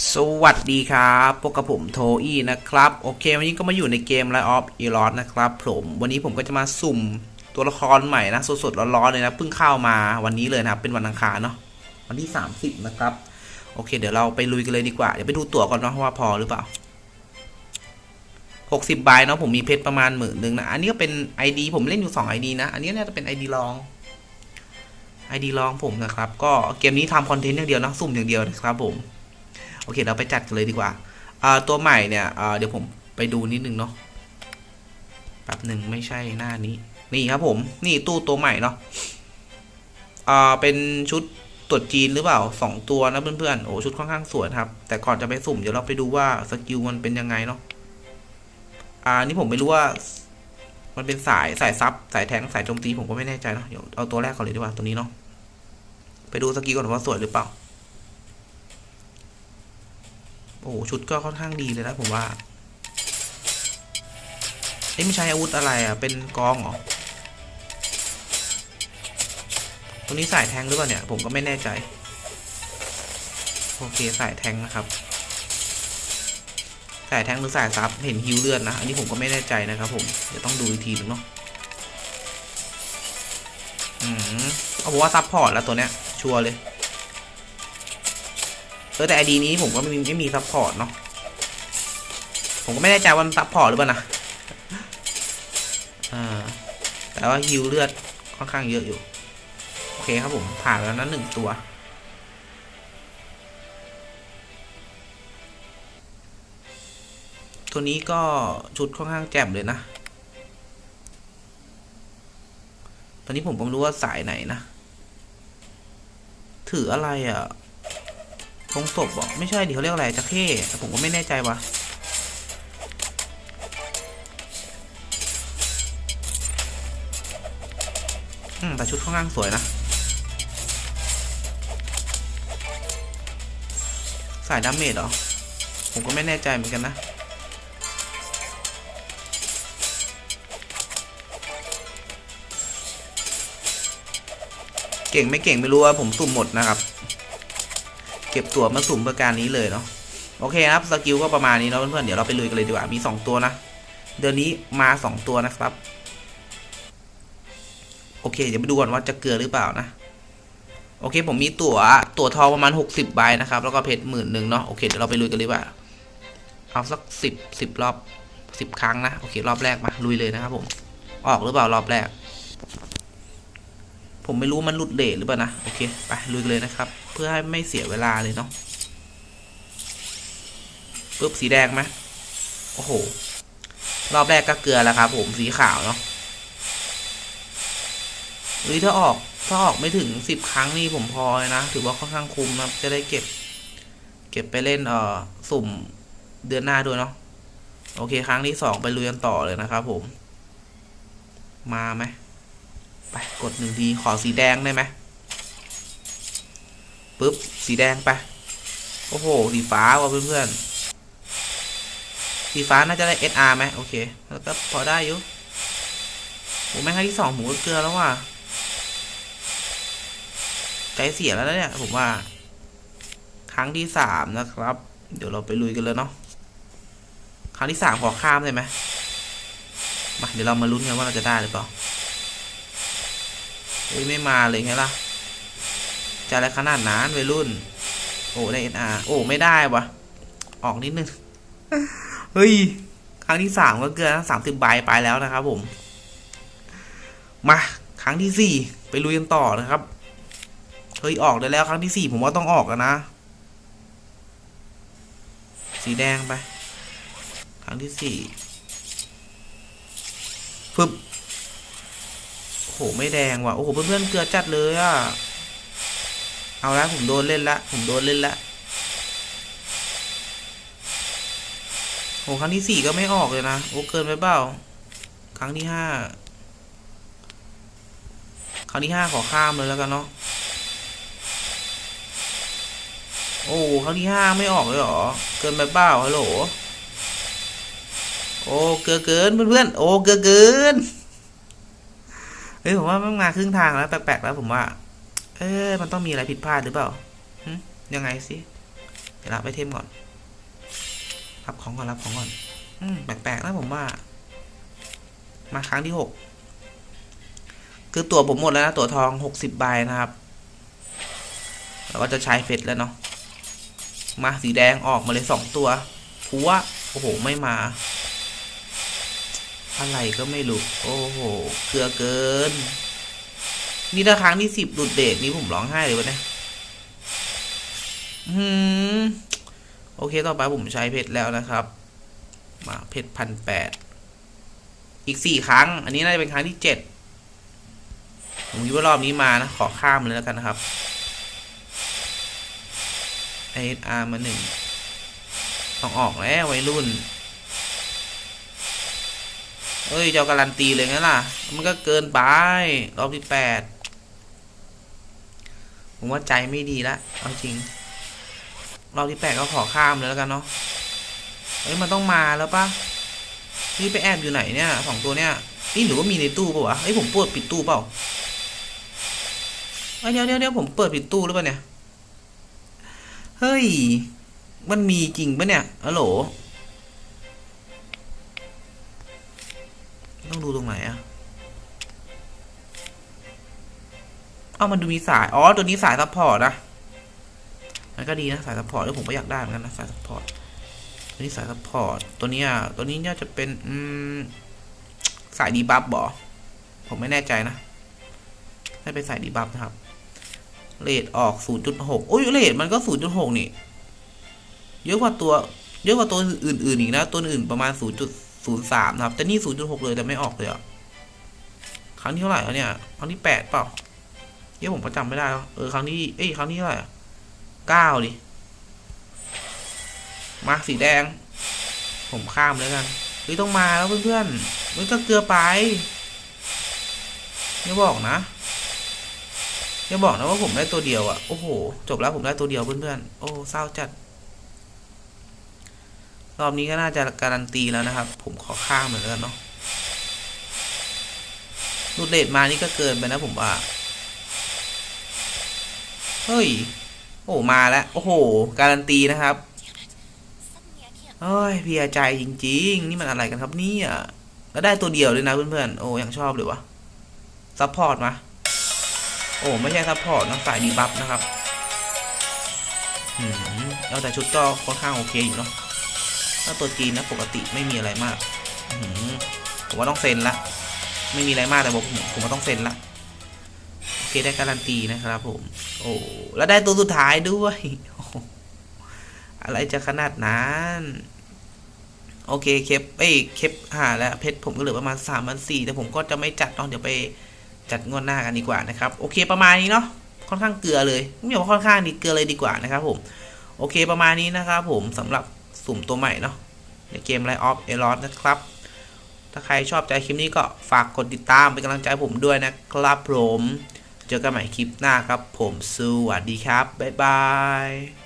สวัสดีครับพวกกับผมโทอี้นะครับ โอเค วันนี้ก็มาอยู่ในเกม Light of e r o s นะครับผมวันนี้ผมก็จะมาสุ่มตัวละครใหม่นะ สดๆร้อนๆเลยนะเพิ่งเข้ามาวันนี้เลยนะครับ เป็นวันอังคารเนาะวันที่ 30 นะครับ โอเค เดี๋ยวเราไปลุยกันเลยดีกว่า เดี๋ยวไปดูตั๋วก่อนเนาะว่าพอหรือเปล่า 60ใบเนาะผมมีเพชรประมาณหมื่นหนึ่งนะ อันนี้ก็เป็น ID ผมเล่นอยู่ 2 ID นะ อันนี้น่าจะเป็น ID รอง ID รองผมนะครับ ก็เกมนี้ทำคอนเทนต์อย่างเดียวนะสุ่มอย่างเดียวนะครับผม โอเค เราไปจัดกันเลยดีกว่าตัวใหม่เนี่ยเดี๋ยวผมไปดูนิดนึงเนาะแป๊บหนึ่งไม่ใช่หน้านี้ นี่ครับผม นี่ตู้ตัวใหม่เนาะอ่าเป็นชุดตรวจจีนหรือเปล่าสองตัวนะเพื่อนๆ โอ้ชุดค่อนข้างสวยครับ แต่ก่อนจะไปสุ่มเดี๋ยวเราไปดูว่าสกิลมันเป็นยังไงเนาะ อ่านี่ผมไม่รู้ว่า มันเป็นสายสายซับสายแทงสายโจมตีผมก็ไม่แน่ใจเนาะ เดี๋ยวเอาตัวแรกก่อนเลยดีกว่าตัวนี้เนาะ ไปดูสกิลก่อนว่าสวยหรือเปล่า โอ้โหชุดก็ค่อนข้างดีเลยนะผมว่าเอ้ยไม่ใช้อาวุธอะไรอะ เป็นกองเหรอ ตัวนี้สายแทงหรือเปล่าเนี่ย ผมก็ไม่แน่ใจ โอเคสายแทงนะครับ สายแทงหรือสายซับ เห็นฮิวเลือดนะ อันนี้ผมก็ไม่แน่ใจนะครับผม เดี๋ยวต้องดูอีกทีหนึงเนาะ อืม เอาผมว่าซับพอร์ตแล้วตัวเนี้ย ชัวร์เลย ออแต่ไอดีนี้ผมก็ไม่มีไม่มีซัพพอร์ตเนาะผมก็ไม่แน่ใจว่ามันซัพพอร์ตหรือเปล่านะอ่าแต่ว่าฮิวเลือดค่อนข้างเยอะอยู่ โอเคครับผมผ่านแล้วนะหนึ่งตัวตัวนี้ก็ชุดค่อนข้างแจ่มเลยนะ ตอนนี้ผมก็ไม่รู้ว่าสายไหนนะ ถืออะไรอะ ลงศพบอกไม่ใช่ดิเขาเรียกอะไรจะเข้ผมก็ไม่แน่ใจว่ะอืมแต่ชุดค่อนข้างสวยนะสายดาเมจเหรอ ผมก็ไม่แน่ใจเหมือนกันนะเก่งไม่เก่งไม่รู้ว่าผมสุ่มหมดนะครับ เก็บตัวมาสุ่มเพื่อการนี้เลยเนาะโอเคครับสกิลก็ประมาณนี้เนาะเพื่อนๆเดี๋ยวเราไปลุยกันเลยดีกว่ามี 2 ตัวนะเดือนนี้มา 2 ตัวนะครับ โอเค เดี๋ยวไปดูก่อนว่าจะเกลือหรือเปล่านะ โอเค ผมมีตั๋วตั๋วทองประมาณ 60 ใบนะครับ แล้วก็เพชรหมื่นหนึ่งเนาะโอเคเดี๋ยวเราไปลุยกันเลยว่า เอาสักสิบสิบรอบสิบครั้งนะ โอเค รอบแรกมาลุยเลยนะครับผม ออกหรือเปล่ารอบแรก ผมไม่รู้มันหลุดเลทหรือเปล่านะ โอเค ไปลุยเลยนะครับ เพื่อให้ไม่เสียเวลาเลยเนาะปุ๊บสีแดงไหมโอ้โห รอบแรกก็เกลือแล้วครับผมสีขาวเนาะหรือถ้าออกถ้าออกไม่ถึงสิบครั้งนี่ผมพอเลยนะ ถือว่าค่อนข้างคุ้มนะจะได้เก็บ เก็บไปเล่นเอ่อสุ่มเดือนหน้าด้วยเนาะโอเค ครั้งที่สองไปลุยกันต่อเลยนะครับผม มาไหม ไปกดหนึ่งทีขอสีแดงได้ไหมปุ๊บสีแดงไป โอ้โหสีฟ้าว่ะเพื่อนๆสีฟ้าน่าจะได้ SR ไหมโอเค แล้วก็พอได้อยู่ผมแม่งครั้ที่สองผมก็เกลือแล้วว่ะใจเสียแล้วเนี่ยผมว่า ครั้งที่สามนะครับ เดี๋ยวเราไปลุยกันเลยเนาะครั้งที่สามขอข้ามได้ไหมมาเดี๋ยวเรามาลุ้นกันว่าเราจะได้หรือเปล่า เฮ้ยไม่มาเลยไงล่ะจะอะไรขนาดนั้นวัยรุ่น โอ้ได้เอ็นอาร์โอ้ไม่ได้วะออกนิดนึง เฮ้ย ครั้งที่สามก็เกินสามสิบใบไปแล้วนะครับผม มาครั้งที่สี่ไปลุยกันต่อนะครับ เฮ้ยออกได้แล้วครั้งที่สี่ผมว่าต้องออกแล้วนะ สีแดงไป ครั้งที่สี่ฟึบ โอ้โหไม่แดงว่ะโอ้โหเพื่อนๆเกลือจัดเลยอะเอาละผมโดนเล่นละผมโดนเล่นละโอ้ครั้งที่สี่ก็ไม่ออกเลยนะโอ้เกินไปเปล่าครั้งที่ห้าครั้งที่ห้าขอข้ามเลยแล้วกันเนาะโอ้ครั้งที่ห้าไม่ออกเลยหรอเกินไปเปล่าฮัลโหลโอ้เกินเกินเพื่อนๆโอ้เกินเกิน เฮ้ยผมว่ามันมาครึ่งทางแล้วแปลกๆแล้วผมว่า เอ๊ะมันต้องมีอะไรผิดพลาดหรือเปล่ายังไงสิเดี๋ยวรับไอเทมก่อน รับของก่อนรับของก่อน อืมแปลกๆนะผมว่า มาครั้งที่หกคือตัวผมหมดแล้วนะตัวทองหกสิบใบนะครับแล้วก็จะใช้เฟสแล้วเนาะมาสีแดงออกมาเลยสองตัวผัวโอ้โห ไม่มา อะไรก็ไม่รู้ โอ้โหเกลือเกิน นี่ถ้าครั้งที่สิบหลุดเดทนี้ผมร้องไห้เลยวะเนี่ยอืมโอเคต่อไปผมใช้เพชรแล้วนะครับ มาเพชรพันแปดอีกสี่ครั้ง อันนี้น่าจะเป็นครั้งที่เจ็ดผมคิดว่ารอบนี้มานะ ขอข้ามเลยแล้วกันนะครับ ISR มาหนึ่งต้องออกแล้ววัยรุ่น เอ้ย เจ้าการันตีเลยงั้นล่ะ มันก็เกินไป รอบที่แปด ผมว่าใจไม่ดีละเอาจริง รอบที่แปดก็ขอข้ามเลยแล้วกันเนาะเอ้ย มันต้องมาแล้วปะนี่ไปแอบอยู่ไหนเนี่ยสองตัวเนี่ยนี่หรือว่ามีในตู้ปะวะเอ้ยผมเปิดปิดตู้เปล่าเดี๋ยวเดี๋ยวเดี๋ยวผมเปิดปิดตู้หรือเปล่าเนี่ย เฮ้ย มันมีจริงปะเนี่ยอะโหล ต้องดูตรงไหนอะเอ้ามันดูมีสาย อ๋อ ตัวนี้สายซัพพอร์ตนะมันก็ดีนะสายซัพพอร์ตแล้วผมก็อยากได้เหมือนกันนะสายซัพพอร์ตตัวนี้สายซัพพอร์ตตัวนี้ยตัวนี้น่าจะเป็นอืมสายดีบัฟบอผมไม่แน่ใจนะน่าเป็นสายดีบัฟนะครับเลทออก 0.6โอ้ยเลทมันก็ 0.6 นี่ เยอะกว่าตัว เยอะกว่าตัวอื่นๆอีกนะ ตัวอื่นประมาณ 0.03นะครับ แต่นี่0.6เลยแต่ไม่ออกเลยอะครั้งที่เท่าไหร่แล้วเนี่ย ครั้งที่8เปล่าเดี๋ยผมก็จำไม่ได้แล้วเออครั้งที่เอ้ยครั้งที่เท่าไหร่อะ9ดิ มาสีแดง ผมข้ามแล้วกันเฮ้ยต้องมาแล้วเพื่อนๆมันก็เกลือไปอย่าบอกนะอย่าบอกนะว่าผมได้ตัวเดียวอะ่ะ โอ้โห จบแล้วผมได้ตัวเดียวเพื่อนๆ โอ้เศร้าจัด รอบนี้ก็น่าจะการันตีแล้วนะครับ ผมขอข้ามเหมือนกันเนาะรูดเลดมานี่ก็เกินไปนะผมว่า เฮ้ย โอ้มาแล้ว โอ้โห การันตีนะครับเอ้ยเพียใจจริง ๆ นี่มันอะไรกันครับเนี่ยแล้วได้ตัวเดียวเลยนะเพื่อนๆ โอ้ยังชอบเลยวะซัพพอร์ตมา โอ้ไม่ใช่ซัพพอร์ตนะสายดีบัฟนะครับ อืมแล้วแต่ชุดก็ค่อนข้างโอเคอยู่เนาะ ถ้าตัวจีนนะปกติไม่มีอะไรมากอผมว่าต้องเซ็นละ ไม่มีอะไรมากแต่ผมผมว่าต้องเซ็นละโอเคได้การันตีนะครับผม โอ้แล้วได้ตัวสุดท้ายด้วยอะไรจะขนาดนั้นโอเคเคปเอ้ยเคปหาแล้วเพชรผมก็เหลือประมาณสามพันสี่แต่ผมก็จะไม่จัดเนาะเดี๋ยวไปจัดงวดหน้ากันดีกว่านะครับ โอเคประมาณนี้เนาะค่อนข้างเกลือเลยไม่บอกว่าค่อนข้างดีเกลือเลยดีกว่านะครับผม โอเคประมาณนี้นะครับผมสำหรับ สุ่มตัวใหม่เนาะในเกมไลออฟเอลอสนะครับ ถ้าใครชอบใจคลิปนี้ก็ฝากกดติดตามเป็นกำลังใจผมด้วยนะครับผม เจอกันใหม่คลิปหน้าครับผมสวัสดีครับ บ๊ายบาย